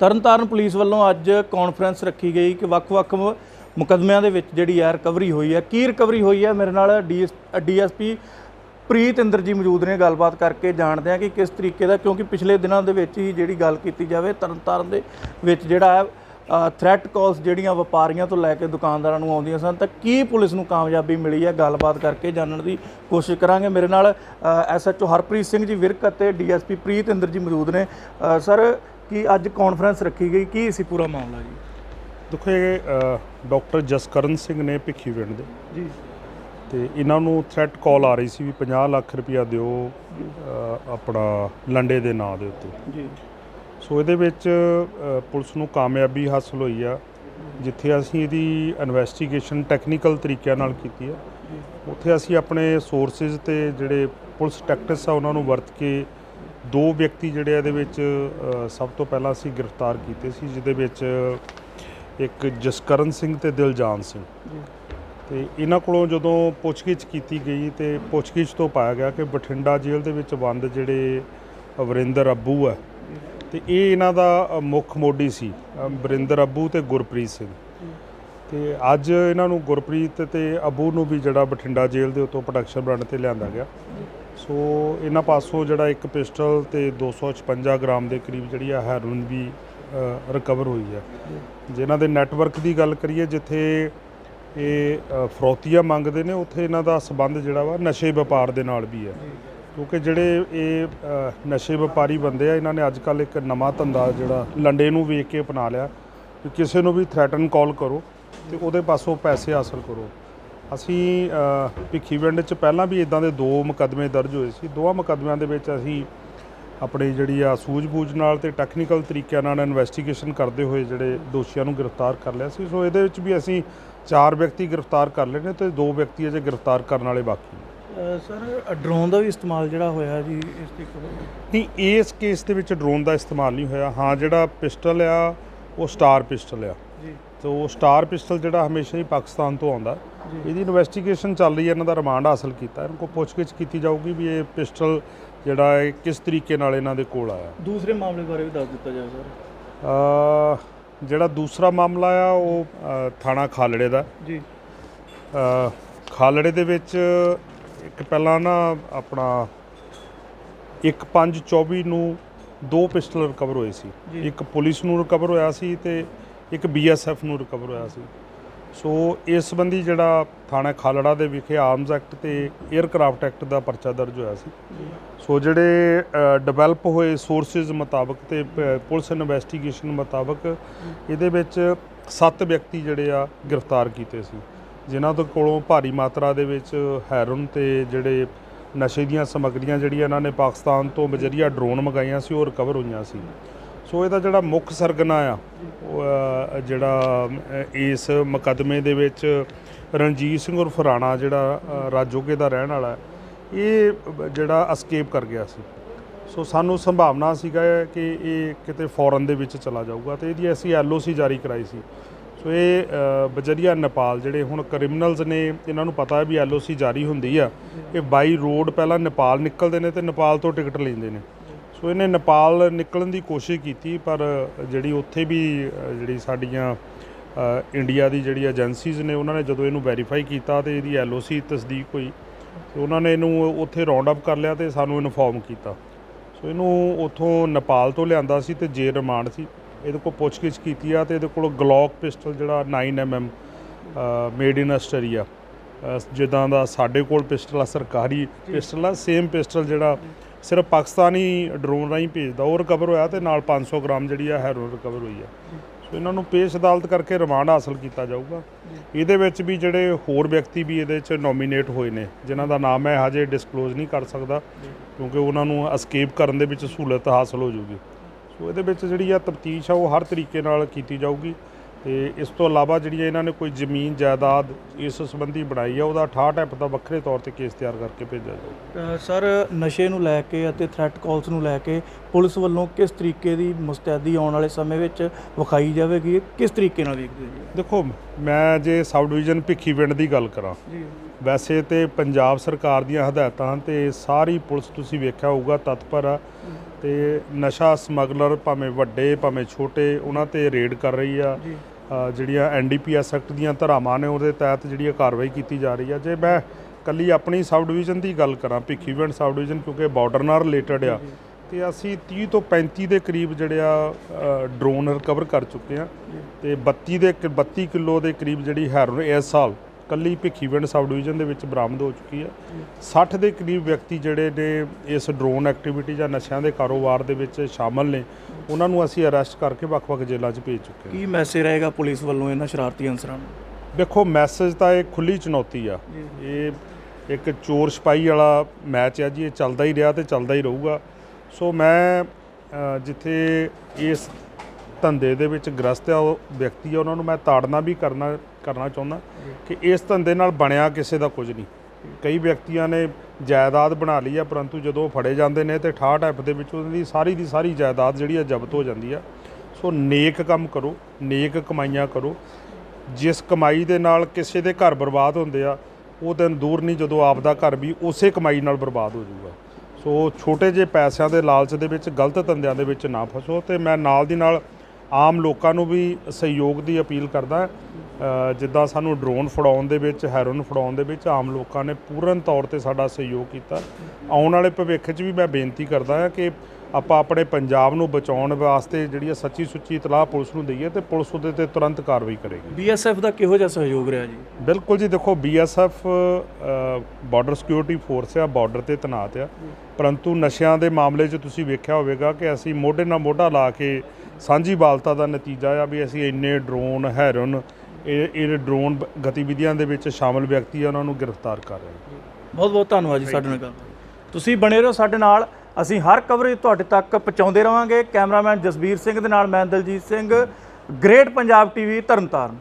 Tarn Taran police ਵੱਲੋਂ ਅੱਜ conference ਰੱਖੀ ਗਈ ਕਿ ਵੱਖ-ਵੱਖ ਮ- ਮੁਕੱਦਮਿਆਂ ਦੇ ਵਿੱਚ ਜਿਹੜੀ ਹੈ ਰਿਕਵਰੀ ਹੋਈ ਹੈ। ਕੀ ਰਿਕਵਰੀ ਹੋਈ ਹੈ? ਮੇਰੇ ਨਾਲ ਡੀਐਸਪੀ ਪ੍ਰੀਤ ਇੰਦਰ ਜੀ ਮੌਜੂਦ ਨੇ। ਗੱਲਬਾਤ ਕਰਕੇ ਜਾਣਦੇ ਆ ਕਿ ਕਿਸ ਤਰੀਕੇ ਦਾ, ਕਿਉਂਕਿ ਪਿਛਲੇ ਦਿਨਾਂ ਦੇ ਵਿੱਚ ਹੀ ਜਿਹੜੀ ਗੱਲ ਕੀਤੀ ਜਾਵੇ, ਤਰਨਤਾਰਨ ਦੇ ਵਿੱਚ ਜਿਹੜਾ ਹੈ ਥ੍ਰੈਟ ਕਾਲਸ ਜਿਹੜੀਆਂ ਵਪਾਰੀਆਂ ਤੋਂ ਲੈ ਕੇ ਦੁਕਾਨਦਾਰਾਂ ਨੂੰ ਆਉਂਦੀਆਂ ਸਨ, ਤਾਂ ਕੀ ਪੁਲਿਸ ਨੂੰ ਕਾਮਯਾਬੀ ਮਿਲੀ ਹੈ? ਗੱਲਬਾਤ ਕਰਕੇ ਜਾਣਨ ਦੀ ਕੋਸ਼ਿਸ਼ ਕਰਾਂਗੇ। ਮੇਰੇ ਨਾਲ ਐਸਐਚਓ ਹਰਪ੍ਰੀਤ ਸਿੰਘ ਜੀ, ਵਿਰਕ ਅਤੇ ਡੀਐਸਪੀ ਪ੍ਰੀਤ ਇੰਦਰ ਜੀ ਮੌਜੂਦ ਨੇ। ਸਰ ਕੀ ਅੱਜ ਕਾਨਫਰੰਸ ਰੱਖੀ ਗਈ ਕੀ ਸੀ ਪੂਰਾ ਮਾਮਲਾ ਜੀ? ਦੇਖੋ ਇਹ ਡਾਕਟਰ ਜਸਕਰਨ ਸਿੰਘ ਨੇ ਭਿੱਖੀਵਿੰਡ ਦੇ। ਜੀ। ਤੇ ਇਹਨਾਂ ਨੂੰ ਥ੍ਰੈਟ ਕਾਲ ਆ ਰਹੀ ਸੀ ਵੀ 50 ਲੱਖ ਰੁਪਇਆ ਦਿਓ ਆਪਣਾ ਲੰਡੇ ਦੇ ਨਾਂ ਦੇ ਉੱਤੇ। ਜੀ। ਸੋ ਇਹਦੇ ਵਿੱਚ ਪੁਲਿਸ ਨੂੰ ਕਾਮਯਾਬੀ ਹਾਸਲ ਹੋਈ ਆ ਜਿੱਥੇ ਅਸੀਂ ਇਹਦੀ ਇਨਵੈਸਟੀਗੇਸ਼ਨ ਟੈਕਨੀਕਲ ਤਰੀਕਿਆਂ ਨਾਲ ਕੀਤੀ ਆ। ਉੱਥੇ ਅਸੀਂ ਆਪਣੇ ਸੋਰਸਸ ਤੇ ਜਿਹੜੇ ਪੁਲਿਸ ਟੈਕਟਿਕਸ ਆ ਉਹਨਾਂ ਨੂੰ ਵਰਤ ਕੇ ਦੋ ਵਿਅਕਤੀ ਜਿਹੜੇ ਇਹਦੇ ਵਿੱਚ ਸਭ ਤੋਂ ਪਹਿਲਾਂ ਅਸੀਂ ਗ੍ਰਿਫਤਾਰ ਕੀਤੇ ਸੀ ਜਿਹਦੇ ਵਿੱਚ ਇੱਕ ਜਸਕਰਨ ਸਿੰਘ ਤੇ ਦਿਲਜਾਨ ਸਿੰਘ। ਤੇ ਇਹਨਾਂ ਕੋਲੋਂ ਜਦੋਂ ਪੁੱਛਗਿੱਛ ਕੀਤੀ ਗਈ ਤੇ ਪੁੱਛਗਿੱਛ ਤੋਂ ਪਾਇਆ ਗਿਆ ਕਿ ਬਠਿੰਡਾ ਜੇਲ੍ਹ ਦੇ ਵਿੱਚ ਬੰਦ ਜਿਹੜੇ ਵਰਿੰਦਰ ਅੱਬੂ ਆ ਤੇ ਇਹ ਇਹਨਾਂ ਦਾ ਮੁੱਖ ਮੋਢੀ ਸੀ ਵਰਿੰਦਰ ਅੱਬੂ ਤੇ ਗੁਰਪ੍ਰੀਤ ਸਿੰਘ। ਤੇ ਅੱਜ ਇਹਨਾਂ ਨੂੰ ਗੁਰਪ੍ਰੀਤ ਤੇ ਅੱਬੂ ਨੂੰ ਵੀ ਜਿਹੜਾ ਬਠਿੰਡਾ ਜੇਲ੍ਹ ਦੇ ਉੱਤੋਂ ਪ੍ਰੋਡਕਸ਼ਨ ਬ੍ਰਾਂਡ ਤੇ ਲਿਆਂਦਾ ਗਿਆ। ਸੋ ਇਹਨਾਂ ਪਾਸੋਂ ਜਿਹੜਾ ਇੱਕ ਪਿਸਟਲ ਤੇ 256 ਗ੍ਰਾਮ ਦੇ ਕਰੀਬ ਜਿਹੜੀ ਆ ਹੈਰੋਇਨ ਵੀ ਰਿਕਵਰ ਹੋਈ ਹੈ। ਜਿਨ੍ਹਾਂ ਦੇ ਨੈਟਵਰਕ ਦੀ ਗੱਲ ਕਰੀਏ ਜਿੱਥੇ ਇਹ ਅ, ਮੰਗਦੇ ਨੇ ਉੱਥੇ ਇਹਨਾਂ ਦਾ ਸਬੰਧ ਜਿਹੜਾ ਵਾ ਨਸ਼ੇ ਵਪਾਰ ਦੇ ਨਾਲ ਵੀ ਹੈ। ਕਿਉਂਕਿ ਜਿਹੜੇ ਇਹ ਨਸ਼ੇ ਵਪਾਰੀ ਬੰਦੇ ਆ ਇਹਨਾਂ ਨੇ ਅੱਜ ਕੱਲ ਇੱਕ ਨਵਾਂ ਧੰਦਾ ਜਿਹੜਾ ਲੰਡੇ ਨੂੰ ਵੇਖ ਕੇ ਅਪਣਾ ਲਿਆ ਕਿ ਕਿਸੇ ਨੂੰ ਵੀ ਥ੍ਰੈਟਨ ਕਾਲ ਕਰੋ ਤੇ ਉਹਦੇ ਪਾਸੋਂ ਪੈਸੇ ਹਾਸਲ ਕਰੋ। ਅਸੀਂ ਅ, ਭਿੱਖੀਵਿੰਡ 'ਚ ਪਹਿਲਾਂ ਵੀ ਇਦਾਂ ਦੇ ਦੋ ਮੁਕੱਦਮੇ ਦਰਜ ਹੋਏ ਸੀ। ਦੋਵਾਂ ਮੁਕੱਦਮਿਆਂ ਦੇ ਵਿੱਚ ਅਸੀਂ ਆਪਣੀ ਜਿਹੜੀ ਆ ਸੂਝ-ਬੂਝ ਨਾਲ ਤੇ ਟੈਕਨੀਕਲ ਤਰੀਕਿਆਂ ਨਾਲ ਇਨਵੈਸਟੀਗੇਸ਼ਨ ਕਰਦੇ ਹੋਏ ਜਿਹੜੇ ਦੋਸ਼ੀਆਂ ਨੂੰ ਗ੍ਰਿਫਤਾਰ ਕਰ ਲਿਆ ਸੀ। ਸੋ ਇਹਦੇ ਵਿੱਚ ਵੀ ਅਸੀਂ ਚਾਰ ਵਿਅਕਤੀ ਗ੍ਰਿਫਤਾਰ ਕਰ ਲਏ ਨੇ ਤੇ ਦੋ ਵਿਅਕਤੀ ਅਜੇ ਗ੍ਰਿਫਤਾਰ ਕਰਨ ਵਾਲੇ ਬਾਕੀ ਨੇ। ਸਰ ਡਰੋਨ ਦਾ ਵੀ ਇਸਤੇਮਾਲ ਜਿਹੜਾ ਹੋਇਆ ਜੀ ਇਸ ਤੇ ਨਹੀਂ ਇਸ ਕੇਸ ਦੇ ਵਿੱਚ ਡਰੋਨ ਦਾ ਇਸਤੇਮਾਲ ਨਹੀਂ ਹੋਇਆ। ਹਾਂ ਜਿਹੜਾ ਪਿਸਟਲ ਆ ਉਹ ਸਟਾਰ ਪਿਸਟਲ ਆ। ਜੀ। ਤੇ ਉਹ ਸਟਾਰ ਪਿਸਟਲ ਜਿਹੜਾ ਹਮੇਸ਼ਾ ਹੀ ਪਾਕਿਸਤਾਨ ਤੋਂ ਆਉਂਦਾ। ਇਹਦੀ ਇਨਵੈਸਟੀਗੇਸ਼ਨ ਚੱਲ ਰਹੀ ਹੈ ਇਹਨਾਂ ਦਾ ਰਿਮਾਂਡ ਹਾਸਲ ਕੀਤਾ ਇਹਨਾਂ ਕੋਲ ਪੁੱਛਗਿੱਛ ਕੀਤੀ ਜਾਊਗੀ ਵੀ ਇਹ ਪਿਸਟਲ ਜਿਹੜਾ ਹੈ ਕਿਸ ਤਰੀਕੇ ਨਾਲ ਇਹਨਾਂ ਦੇ ਕੋਲ ਆਇਆ। ਦੂਸਰੇ ਮਾਮਲੇ ਬਾਰੇ ਵੀ ਦੱਸ ਦਿੱਤਾ ਜਾਵੇ ਸਰ। ਅ, ਜਿਹੜਾ ਦੂਸਰਾ ਮਾਮਲਾ ਆ ਉਹ ਅ, ਥਾਣਾ ਖਾਲੜੇ ਦਾ। ਜੀ। ਅ, ਖਾਲੜੇ ਦੇ ਵਿੱਚ ਇੱਕ ਪਹਿਲਾਂ ਨਾ ਆਪਣਾ 1524 ਨੂੰ ਦੋ ਪਿਸਟਲ ਰਿਕਵਰ ਹੋਏ ਸੀ। ਜੀ। ਇੱਕ ਪੁਲਿਸ ਨੂੰ ਰਿਕਵਰ ਹੋਇਆ ਸੀ ਤੇ ਇੱਕ ਬੀਐਸਐਫ ਨੂੰ ਰਿਕਵਰ ਹੋਇਆ ਸੀ। ਸੋ ਇਸ ਸੰਬੰਧੀ ਜਿਹੜਾ ਥਾਣਾ ਖਾਲੜਾ ਦੇ ਵਿਖੇ ਆਰਮਸ ਐਕਟ ਤੇ 에ਅਰਕ੍ਰਾਫਟ ਐਕਟ ਦਾ ਪਰਚਾ ਦਰਜ ਹੋਇਆ ਸੀ। ਸੋ ਜਿਹੜੇ ਡਿਵੈਲਪ ਹੋਏ ਸੋਰਸਸ ਮੁਤਾਬਕ ਤੇ ਪ- ਪੁਲਿਸ ਇਨਵੈਸਟੀਗੇਸ਼ਨ ਮੁਤਾਬਕ ਇਹਦੇ ਵਿੱਚ ਸੱਤ ਵਿਅਕਤੀ ਜਿਹੜੇ ਆ ਗ੍ਰਿਫਤਾਰ ਕੀਤੇ ਸੀ। ਜਿਨ੍ਹਾਂ ਤੋਂ ਕੋਲੋਂ ਭਾਰੀ ਮਾਤਰਾ ਦੇ ਵਿੱਚ ਹੈਰੋਨ ਤੇ ਜਿਹੜੇ ਨਸ਼ੇ ਦੀਆਂ ਸਮੱਗਰੀਆਂ ਜਿਹੜੀਆਂ ਇਹਨਾਂ ਨੇ ਪਾਕਿਸਤਾਨ ਤੋਂ ਬਜਰੀਆ ਡਰੋਨ ਮੰਗਾਈਆਂ ਸੀ, ਉਹ ਰਿਕਵਰ ਹੋਈਆਂ ਸੀ। ਸੋ ਇਹਦਾ ਜਿਹੜਾ ਮੁੱਖ ਸਰਗਨਾ ਆ ਉਹ ਜਿਹੜਾ ਇਸ ਮੁਕੱਦਮੇ ਦੇ ਵਿੱਚ ਰਣਜੀਤ ਸਿੰਘ ਉਰਫ ਰਾਣਾ ਜਿਹੜਾ ਅ, ਰਾਜੋਗੇ ਦਾ ਰਹਿਣ ਵਾਲਾ ਇਹ ਜਿਹੜਾ ਅਸਕੇਪ ਕਰ ਗਿਆ ਸੀ। ਸੋ ਸਾਨੂੰ ਸੰਭਾਵਨਾ ਸੀਗਾ ਕਿ ਇਹ ਕਿਤੇ ਫੋਰਨ ਦੇ ਵਿੱਚ ਚਲਾ ਜਾਊਗਾ ਤੇ ਇਹਦੀ ਅਸੀਂ ਐਲਓਸੀ ਜਾਰੀ ਕਰਾਈ ਸੀ। ਸੋ ਇਹ ਬਜਰੀਆ ਨੇਪਾਲ ਜਿਹੜੇ ਹੁਣ ਕ੍ਰਿਮੀਨਲਸ ਨੇ ਇਹਨਾਂ ਨੂੰ ਪਤਾ ਹੈ ਵੀ ਐਲਓਸੀ ਜਾਰੀ ਹੁੰਦੀ ਆ। ਇਹ ਬਾਈ ਰੋਡ ਪਹਿਲਾਂ ਨੇਪਾਲ ਨਿਕਲਦੇ ਨੇ ਤੇ ਨੇਪਾਲ ਤੋਂ ਟਿਕਟ ਲੈਂਦੇ ਨੇ। ਸੋ ਇਹਨੇ ਨੇਪਾਲ ਨਿਕਲਣ ਦੀ ਕੋਸ਼ਿਸ਼ ਕੀਤੀ ਪਰ ਜਿਹੜੀ ਉੱਥੇ ਵੀ ਜਿਹੜੀ ਸਾਡੀਆਂ ਇੰਡੀਆ ਦੀ ਜਿਹੜੀ ਏਜੰਸੀਜ਼ ਨੇ ਉਹਨਾਂ ਨੇ ਜਦੋਂ ਇਹਨੂੰ ਵੈਰੀਫਾਈ ਕੀਤਾ ਤੇ ਇਹਦੀ ਐਲਓਸੀ ਤਸਦੀਕ ਹੋਈ ਤੇ ਉਹਨਾਂ ਨੇ ਇਹਨੂੰ ਉੱਥੇ ਰਾਉਂਡ ਅਪ ਕਰ ਲਿਆ ਤੇ ਸਾਨੂੰ ਇਨਫੋਰਮ ਕੀਤਾ। ਸੋ ਇਹਨੂੰ ਉੱਥੋਂ ਨੇਪਾਲ ਤੋਂ ਲਿਆਂਦਾ ਸੀ ਤੇ ਜੇ ਰਿਮਾਂਡ ਸੀ। ਇਹਦੇ ਕੋਲ ਪੁੱਛਗਿੱਛ ਕੀਤੀ ਆ ਤੇ ਇਹਦੇ ਕੋਲ ਗਲੌਕ ਪਿਸਟਲ ਜਿਹੜਾ 9mm ਮੇਡ ਇਨ ਆਸਟਰੀਆ। ਜਿੱਦਾਂ ਦਾ ਸਾਡੇ ਕੋਲ ਪਿਸਟਲ ਆ ਸਰਕਾਰੀ ਪਿਸਟਲ ਆ ਸੇਮ ਪਿਸਟਲ ਜਿਹੜਾ ਸਿਰਫ ਪਾਕਿਸਤਾਨੀ ਡਰੋਨ ਰਾਹੀਂ ਭੇਜਦਾ, ਉਹ ਰਿਕਵਰ ਹੋਇਆ ਤੇ ਨਾਲ 500 ਗ੍ਰਾਮ ਜਿਹੜੀ ਆ ਹੈਰੋਇਨ ਰਿਕਵਰ ਹੋਈ ਆ। ਸੋ ਇਹਨਾਂ ਨੂੰ ਪੇਸ਼ ਅਦਾਲਤ ਕਰਕੇ ਰਿਮਾਂਡ ਹਾਸਲ ਕੀਤਾ ਜਾਊਗਾ। ਇਹਦੇ ਵਿੱਚ ਵੀ ਜਿਹੜੇ ਹੋਰ ਵਿਅਕਤੀ ਵੀ ਇਹਦੇ ਵਿੱਚ ਨੋਮੀਨੇਟ ਹੋਏ ਨੇ, ਜਿਨ੍ਹਾਂ ਦਾ ਨਾਮ ਮੈਂ ਹਜੇ ਡਿਸਕਲੋਜ਼ ਨਹੀਂ ਕਰ ਸਕਦਾ, ਕਿਉਂਕਿ ਉਹਨਾਂ ਨੂੰ ਅਸਕੇਪ ਕਰਨ ਦੇ ਵਿੱਚ ਸਹੂਲਤ ਹਾਸਲ ਹੋ ਜੂਗੀ ਸੋ ਇਹਦੇ ਵਿੱਚ ਜਿਹੜੀ ਆ ਤਫਤੀਸ਼ ਆ, ਉਹ ਹਰ ਤਰੀਕੇ ਨਾਲ ਕੀਤੀ ਜਾਊਗੀ। ਤੇ ਇਸ ਤੋਂ ਇਲਾਵਾ ਜਿਹੜੀਆਂ ਇਹਨਾਂ ਨੇ ਕੋਈ ਜ਼ਮੀਨ ਜਾਇਦਾਦ ਇਸ ਸੰਬੰਧੀ ਬਣਾਈ ਆ ਉਹਦਾ 68 ਐਪ ਦਾ ਵੱਖਰੇ ਤੌਰ ਤੇ ਕੇਸ ਤਿਆਰ ਕਰਕੇ ਭੇਜਿਆ ਜਾਊਗਾ। ਸਰ ਨਸ਼ੇ ਨੂੰ ਲੈ ਕੇ ਅਤੇ ਥ੍ਰੈਟ ਕਾਲਸ ਨੂੰ ਲੈ ਕੇ ਪੁਲਿਸ ਵੱਲੋਂ ਕਿਸ ਤਰੀਕੇ ਦੀ ਮੁਸਤੈਦੀ ਆਉਣ ਵਾਲੇ ਸਮੇਂ ਵਿੱਚ ਵਿਖਾਈ ਜਾਵੇਗੀ? ਕਿਸ ਤਰੀਕੇ ਨਾਲ ਵੇਖਦੇ ਜੀ? ਦੇਖੋ ਮੈਂ ਜੇ ਸਬ ਡਿਵੀਜ਼ਨ ਭਿੱਖੀਵਿੰਡ ਦੀ ਗੱਲ ਕਰਾਂ ਜੀ। ਵੈਸੇ ਤੇ ਪੰਜਾਬ ਸਰਕਾਰ ਦੀਆਂ ਹਦਾਇਤਾਂ ਤੇ ਸਾਰੀ ਪੁਲਿਸ ਤੁਸੀਂ ਵੇਖਿਆ ਹੋਊਗਾ ਤਤਪਰ ਆ ਤੇ ਨਸ਼ਾ ਸਮਗਲਰ ਭਾਵੇਂ ਵੱਡੇ ਭਾਵੇਂ ਛੋਟੇ ਉਹਨਾਂ ਤੇ ਰੇਡ ਕਰ ਰਹੀ ਆ। ਜਿਹੜੀਆਂ ਐਨਡੀਪੀਐਸ ਐਕਟ ਦੀਆਂ ਧਾਰਾਵਾਂ ਨੇ, ਉਹਦੇ ਤਹਿਤ ਜਿਹੜੀ ਇਹ ਕਾਰਵਾਈ ਕੀਤੀ ਜਾ ਰਹੀ ਆ। ਜੇ ਮੈਂ ਕੱਲੀ ਆਪਣੀ ਸਬ ਡਿਵੀਜ਼ਨ ਦੀ ਗੱਲ ਕਰਾਂ, ਭਿੱਖੀਵਿੰਡ ਸਬ ਡਿਵੀਜ਼ਨ ਕਿਉਂਕਿ ਬਾਰਡਰ ਨਾਲ ਰਿਲੇਟਡ ਆ, ਤੇ ਅਸੀਂ 30 ਤੋਂ 35 ਦੇ ਕਰੀਬ ਜਿਹੜੇ ਆ ਡਰੋਨ ਰਿਕਵਰ ਕਰ ਚੁੱਕੇ ਆ, ਤੇ 32 ਦੇ 32 ਕਿਲੋ ਦੇ ਕਰੀਬ ਜਿਹੜੀ ਹੈਰੋਨ ਇਸ ਸਾਲ ਕੱਲੀ ਭਿੱਖੀਵਿੰਡ ਸਬ ਡਿਵੀਜ਼ਨ ਦੇ ਵਿੱਚ ਬਰਾਮਦ ਹੋ ਚੁੱਕੀ ਆ 60 ਦੇ ਕਰੀਬ ਵਿਅਕਤੀ ਜਿਹੜੇ ਨੇ ਇਸ ਡਰੋਨ ਐਕਟੀਵਿਟੀ ਜਾਂ ਨਸ਼ਿਆਂ ਦੇ ਕਾਰੋਬਾਰ ਦੇ ਵਿੱਚ ਸ਼ਾਮਲ ਨੇ ਉਹਨਾਂ ਨੂੰ ਅਸੀਂ ਅਰੈਸਟ ਕਰਕੇ ਵੱਖ-ਵੱਖ ਜੇਲ੍ਹਾਂ 'ਚ ਭੇਜ ਚੁੱਕੇ ਹਾਂ। ਕੀ ਮੈਸੇਜ ਰਹੇਗਾ ਪੁਲਿਸ ਵੱਲੋਂ ਇਹਨਾਂ ਸ਼ਰਾਰਤੀ ਅਨਸਰਾਂ ਨੂੰ? ਦੇਖੋ ਮੈਸੇਜ ਤਾਂ ਇਹ ਖੁੱਲੀ ਚੁਣੌਤੀ ਆ। ਇਹ ਇੱਕ ਚੋਰ ਸਿਪਾਹੀ ਵਾਲਾ ਮੈਚ ਆ ਜੀ ਇਹ ਚੱਲਦਾ ਹੀ ਰਿਹਾ ਤੇ ਚੱਲਦਾ ਹੀ ਰਹੂਗਾ। ਸੋ ਮੈਂ ਜਿੱਥੇ ਇਸ ਧੰਦੇ ਦੇ ਵਿੱਚ ਗ੍ਰਸਤ ਆ ਉਹ ਵਿਅਕਤੀ ਆ ਉਹਨਾਂ ਨੂੰ ਮੈਂ ਤਾੜਨਾ ਵੀ ਕਰਨਾ ਕਰਨਾ ਚਾਹੁੰਦਾ ਕਿ ਇਸ ਧੰਦੇ ਨਾਲ ਬਣਿਆ ਕਿਸੇ ਦਾ ਕੁਝ ਨਹੀਂ। ਕਈ ਵਿਅਕਤੀਆਂ ਨੇ ਜਾਇਦਾਦ ਬਣਾ ਲਈ ਆ ਪਰੰਤੂ ਜਦੋਂ ਉਹ ਫੜੇ ਜਾਂਦੇ ਨੇ ਤੇ ਠਾਹ ਟੈਪ ਦੇ ਵਿੱਚ ਉਹਨਾਂ ਦੀ ਸਾਰੀ ਦੀ ਸਾਰੀ ਜਾਇਦਾਦ ਜਿਹੜੀ ਆ ਜ਼ਬਤ ਹੋ ਜਾਂਦੀ ਆ। ਸੋ ਨੇਕ ਕੰਮ ਕਰੋ ਨੇਕ ਕਮਾਈਆਂ ਕਰੋ। ਜਿਸ ਕਮਾਈ ਦੇ ਨਾਲ ਕਿਸੇ ਦੇ ਘਰ ਬਰਬਾਦ ਹੁੰਦੇ ਆ ਉਹ ਦਿਨ ਦੂਰ ਨਹੀਂ ਜਦੋਂ ਆਪ ਦਾ ਘਰ ਵੀ ਉਸੇ ਕਮਾਈ ਨਾਲ ਬਰਬਾਦ ਹੋ ਜਾਊਗਾ। ਸੋ ਛੋਟੇ ਜਿਹੇ ਪੈਸਿਆਂ ਦੇ ਲਾਲਚ ਦੇ ਵਿੱਚ ਗਲਤ ਧੰਦਿਆਂ ਦੇ ਵਿੱਚ ਨਾ ਫਸੋ ਤੇ ਮੈਂ ਨਾਲ ਦੀ ਨਾਲ ਆਮ ਲੋਕਾਂ ਨੂੰ ਵੀ ਸਹਿਯੋਗ ਦੀ ਅਪੀਲ ਕਰਦਾ ਜਿੱਦਾਂ ਸਾਨੂੰ ਡਰੋਨ ਫੜਾਉਣ ਦੇ ਵਿੱਚ ਹੈਰੋਨ ਫੜਾਉਣ ਦੇ ਵਿੱਚ ਆਮ ਲੋਕਾਂ ਨੇ ਪੂਰਨ ਤੌਰ ਤੇ ਸਾਡਾ ਸਹਿਯੋਗ ਕੀਤਾ। ਆਉਣ ਵਾਲੇ ਭਵਿੱਖ 'ਚ ਵੀ ਮੈਂ ਬੇਨਤੀ ਕਰਦਾ ਹਾਂ ਕਿ ਆਪਾਂ ਆਪਣੇ ਪੰਜਾਬ ਨੂੰ ਬਚਾਉਣ ਵਾਸਤੇ ਜਿਹੜੀ ਆ ਸੱਚੀ ਸੁੱਚੀ ਇਤਲਾਹ ਪੁਲਿਸ ਨੂੰ ਦਈਏ ਤੇ ਪੁਲਿਸ ਉਹਦੇ ਤੇ ਤੁਰੰਤ ਕਾਰਵਾਈ ਕਰੇਗੀ। ਬੀਐਸਐਫ ਦਾ ਕਿਹੋ ਜਿਹਾ ਸਹਿਯੋਗ ਰਿਹਾ ਜੀ? ਬਿਲਕੁਲ ਜੀ ਦੇਖੋ ਬੀਐਸਐਫ ਬਾਰਡਰ ਸਿਕਿਉਰਿਟੀ ਫੋਰਸ ਆ ਬਾਰਡਰ ਤੇ ਤੈਨਾਤ ਆ। ਪਰੰਤੂ ਨਸ਼ਿਆਂ ਦੇ ਮਾਮਲੇ 'ਚ ਤੁਸੀਂ ਵੇਖਿਆ ਹੋਵੇਗਾ ਕਿ ਅਸੀਂ ਮੋਢੇ ਨਾਲ ਮੋਢਾ ਲਾ ਕੇ ਸਾਂਝੀ ਬਾਲਤਾ ਦਾ ਨਤੀਜਾ ਆ ਵੀ ਅਸੀਂ ਇੰਨੇ ਡਰੋਨ ਹੈਰਨ ਇਹ ਇਹ ਡਰੋਨ ਗਤੀਵਿਧੀਆਂ ਦੇ ਵਿੱਚ ਸ਼ਾਮਲ ਵਿਅਕਤੀ ਆ ਉਹਨਾਂ ਨੂੰ ਗ੍ਰਿਫਤਾਰ ਕਰ ਰਹੇ ਹਾਂ ਬਹੁਤ ਬਹੁਤ ਧੰਨਵਾਦ ਜੀ ਸਾਡੇ ਨਾਲ। ਗੱਲ। ਤੁਸੀਂ ਬਣੇ ਰਹੋ ਸਾਡੇ ਨਾਲ। ਅਸੀਂ ਹਰ ਕਵਰੇਜ ਤੁਹਾਡੇ ਤੱਕ ਪਹੁੰਚਾਉਂਦੇ ਰਵਾਂਗੇ। ਕੈਮਰਾਮੈਨ ਜਸਬੀਰ ਸਿੰਘ ਦੇ ਨਾਲ ਮੈਂ Daljit Singh. Great Punjab TV Tarn Taran.